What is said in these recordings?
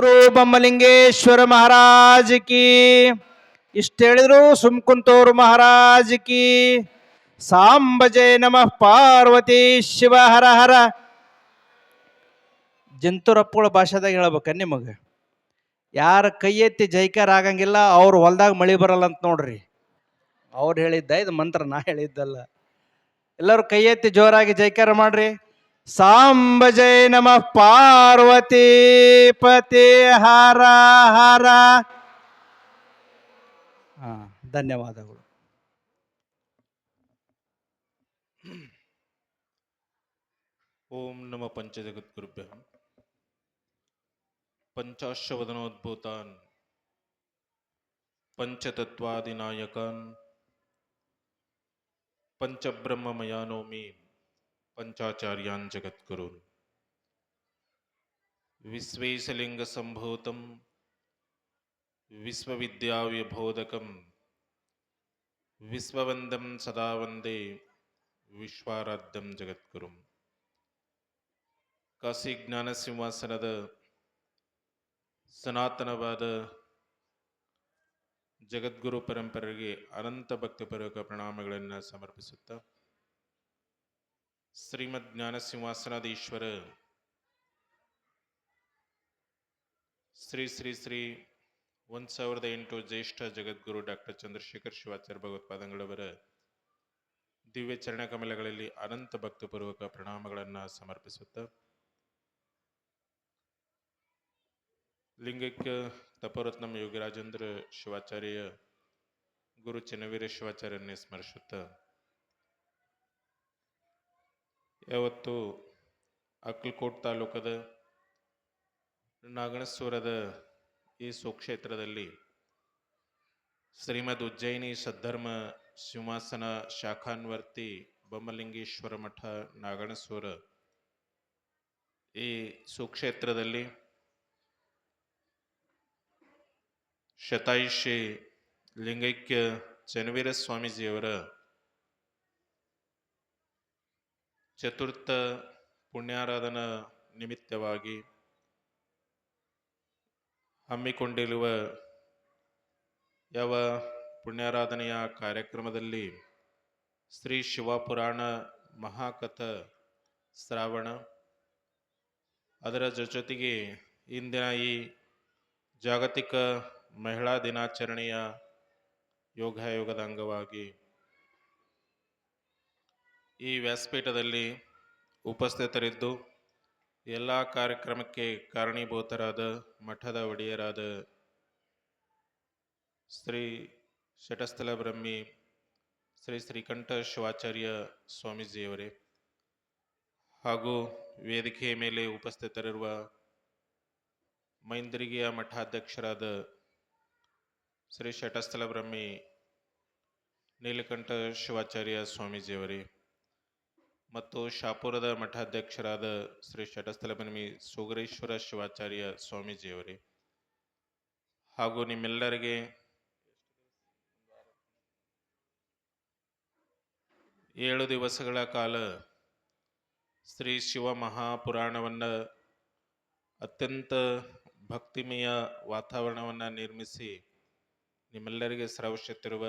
ಜಗದ್ಗುರು ಬೊಮ್ಮಲಿಂಗೇಶ್ವರ ಮಹಾರಾಜ ಕಿ. ಇಷ್ಟ ಹೇಳಿದ್ರು ಸುಮ್ಕುಂತೋರು ಮಹಾರಾಜ ಕಿ. ಸಾಂಬ ಜಯ ನಮಃ ಪಾರ್ವತಿ ಶಿವ ಹರ ಹರ. ಜಂತುರಪ್ಪಗಳ ಭಾಷೆದಾಗ ಹೇಳ್ಬೇಕ ನಿಮಗೆ. ಯಾರ ಕೈ ಎತ್ತಿ ಜೈಕಾರ ಆಗಂಗಿಲ್ಲ, ಅವ್ರ ಹೊಲ್ದಾಗ ಮಳಿ ಬರಲ್ಲ ಅಂತ ನೋಡ್ರಿ. ಅವ್ರು ಹೇಳಿದ್ದ, ಇದು ಮಂತ್ರ ನಾ ಹೇಳಿದ್ದಲ್ಲ. ಎಲ್ಲರೂ ಕೈ ಎತ್ತಿ ಜೋರಾಗಿ ಜೈಕಾರ ಮಾಡ್ರಿ. ಸಾಂಬ ಜಯ ನಮಃ ಪಾರ್ವತಿ ಪತಿ ಹರ ಹರ. ಧನ್ಯವಾದಗಳು. ಓಂ ನಮ ಪಂಚಜಗದ್ಗುರುಭ್ಯ ಪಂಚಾಶ್ವದನೋದ್ಭೂತಾನ್ ಪಂಚತತ್ವಾದಿನಾಯಕಾನ್ ಪಂಚಬ್ರಹ್ಮಮಯಾನೋಮಿ. ಪಂಚಾಚಾರ್ಯಾನ್ ಜಗದ್ಗುರುನ್ ವಿಶ್ವೇಶಲಿಂಗಸಂಭೂತಂ, ವಿಶ್ವವಿದ್ಯಾವ್ಯಬೋಧಕಂ, ವಿಶ್ವವಂದಂ ಸದಾ ವಂದೇ ವಿಶ್ವಾರಾಧ್ಯಂ ಜಗದ್ಗುರುಂ. ಕಾಶಿ ಜ್ಞಾನ ಸಿಂಹಾಸನದ ಸನಾತನವಾದ ಜಗದ್ಗುರು ಪರಂಪರೆಗೆ ಅನಂತ ಭಕ್ತಿಪೂರ್ವಕ ಪ್ರಣಾಮಗಳನ್ನು ಸಮರ್ಪಿಸುತ್ತಾ ಶ್ರೀಮದ್ ಜ್ಞಾನ ಸಿಂಹಾಸನಾಧೀಶ್ವರ ಶ್ರೀ ಶ್ರೀ ಶ್ರೀ ಒಂದು ಸಾವಿರದ ಎಂಟು ಜ್ಯೇಷ್ಠ ಜಗದ್ಗುರು ಡಾಕ್ಟರ್ ಚಂದ್ರಶೇಖರ್ ಶಿವಾಚಾರ್ಯ ಭಗವತ್ಪಾದಂಗಳವರ ದಿವ್ಯ ಚರಣಕಮಲಗಳಲ್ಲಿ ಅನಂತ ಭಕ್ತಿಪೂರ್ವಕ ಪ್ರಣಾಮಗಳನ್ನು ಸಮರ್ಪಿಸುತ್ತಾ, ಲಿಂಗೈಕ್ಯ ತಪರತ್ನಂ ಯೋಗಿರಾಜೇಂದ್ರ ಶಿವಾಚಾರ್ಯ ಗುರು ಚೆನ್ನವೀರ ಶಿವಾಚಾರ್ಯನ್ನೇ ಸ್ಮರಿಸುತ್ತಾ ಯಾವತ್ತು ಅಕ್ಕಲ್ಕೋಟ್ ತಾಲೂಕದ ನಾಗಣಸ್ವರದ ಈ ಸುಕ್ಷೇತ್ರದಲ್ಲಿ ಶ್ರೀಮದ್ ಉಜ್ಜಯಿನಿ ಸದ್ಧರ್ಮ ಸಿಂಹಾಸನ ಶಾಖಾನ್ವರ್ತಿ ಬೊಮ್ಮಲಿಂಗೇಶ್ವರ ಮಠ ನಾಗಣಸ್ವರ ಈ ಸುಕ್ಷೇತ್ರದಲ್ಲಿ ಶತಾಯುಷಿ ಲಿಂಗೈಕ್ಯ ಚನ್ನವೀರ ಸ್ವಾಮೀಜಿಯವರ ಚತುರ್ಥ ಪುಣ್ಯಾರಾಧನಾ ನಿಮಿತ್ತವಾಗಿ ಹಮ್ಮಿಕೊಂಡಿರುವ ಯಾವ ಪುಣ್ಯಾರಾಧನೆಯ ಕಾರ್ಯಕ್ರಮದಲ್ಲಿ ಶ್ರೀ ಶಿವಪುರಾಣ ಮಹಾಕಥ ಶ್ರಾವಣ, ಅದರ ಜೊತೆಗೆ ಇಂದಿನ ಈ ಜಾಗತಿಕ ಮಹಿಳಾ ದಿನಾಚರಣೆಯ ಯೋಗಾಯೋಗದ ಅಂಗವಾಗಿ ಈ ವ್ಯಾಸಪೀಠದಲ್ಲಿ ಉಪಸ್ಥಿತರಿದ್ದು ಎಲ್ಲ ಕಾರ್ಯಕ್ರಮಕ್ಕೆ ಕಾರಣೀಭೂತರಾದ ಮಠದ ಒಡೆಯರಾದ ಶ್ರೀ ಷಟಸ್ಥಲ ಬ್ರಹ್ಮಿ ಶ್ರೀ ಶ್ರೀಕಂಠ ಶಿವಾಚಾರ್ಯ ಸ್ವಾಮೀಜಿಯವರೇ ಹಾಗೂ ವೇದಿಕೆಯ ಮೇಲೆ ಉಪಸ್ಥಿತರಿರುವ ಮೈಂದ್ರಿಗೆಯ ಮಠಾಧ್ಯಕ್ಷರಾದ ಶ್ರೀ ಷಟಸ್ಥಲ ಬ್ರಹ್ಮಿ ನೀಲಕಂಠ ಶಿವಾಚಾರ್ಯ ಸ್ವಾಮೀಜಿಯವರೇ. ಮತ್ತು ಶಾಪುರದ ಮಠಾಧ್ಯಕ್ಷರಾದ ಶ್ರೀ ಷಟಸ್ಥಲ ಬ್ರಹ್ಮಿ ಸುಗರೇಶ್ವರ ಶಿವಾಚಾರ್ಯ ಸ್ವಾಮೀಜಿಯವರೇ. ಹಾಗೂ ನಿಮ್ಮೆಲ್ಲರಿಗೆ ಏಳು ದಿವಸಗಳ ಕಾಲ ಶ್ರೀ ಶಿವ ಮಹಾಪುರಾಣವನ್ನು ಅತ್ಯಂತ ಭಕ್ತಿಮಯ ವಾತಾವರಣವನ್ನು ನಿರ್ಮಿಸಿ ನಿಮ್ಮೆಲ್ಲರಿಗೆ ಸ್ರವಿಸುತ್ತಿರುವ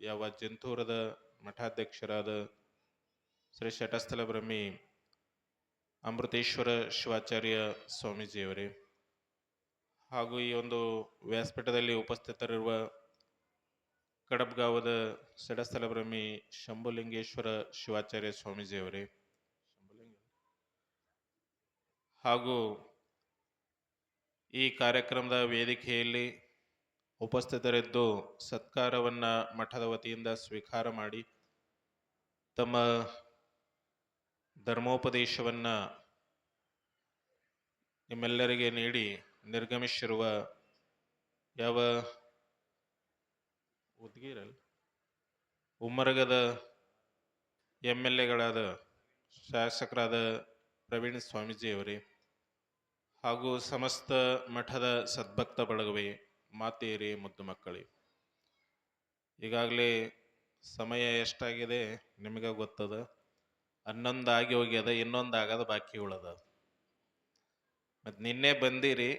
ಯಾವ ಜಂತೂರದ ಮಠಾಧ್ಯಕ್ಷರಾದ ಶ್ರೀ ಶಟಸ್ಥಲ ಬ್ರಹ್ಮಿ ಅಮೃತೇಶ್ವರ ಶಿವಾಚಾರ್ಯ ಸ್ವಾಮೀಜಿಯವರೇ. ಹಾಗೂ ಈ ಒಂದು ವ್ಯಾಸಪೀಠದಲ್ಲಿ ಉಪಸ್ಥಿತರಿರುವ ಕಡಬ್ಗಾವದ ಶಟಸ್ಥಲ ಬ್ರಹ್ಮಿ ಶಂಭುಲಿಂಗೇಶ್ವರ ಶಿವಾಚಾರ್ಯ ಸ್ವಾಮೀಜಿಯವರೇ. ಹಾಗೂ ಈ ಕಾರ್ಯಕ್ರಮದ ವೇದಿಕೆಯಲ್ಲಿ ಉಪಸ್ಥಿತರಿದ್ದು ಸತ್ಕಾರವನ್ನು ಮಠದ ವತಿಯಿಂದ ಸ್ವೀಕಾರ ಮಾಡಿ ತಮ್ಮ ಧರ್ಮೋಪದೇಶವನ್ನು ನಿಮ್ಮೆಲ್ಲರಿಗೆ ನೀಡಿ ನಿರ್ಗಮಿಸಿರುವ ಯಾವ ಉದ್ಗೀರಲ್ ಉಮ್ಮರಗದ ಎಂ ಎಲ್ ಎಗಳಾದ ಶಾಸಕರಾದ ಪ್ರವೀಣ್ ಸ್ವಾಮೀಜಿಯವರೇ ಹಾಗೂ ಸಮಸ್ತ ಮಠದ ಸದ್ಭಕ್ತ ಬಳಗವೇ, ಮಾತೆಯರೇ, ಮುದ್ದು ಮಕ್ಕಳೇ. ಈಗಾಗಲೇ ಸಮಯ ಎಷ್ಟಾಗಿದೆ ನಿಮಗೆ ಗೊತ್ತದ? ಹನ್ನೊಂದು ಆಗಿ ಹೋಗ್ಯದ ಇನ್ನೊಂದು ಆಗದ ಬಾಕಿ ಉಳದ. ಮತ್ತು ನಿನ್ನೆ ಬಂದಿರಿ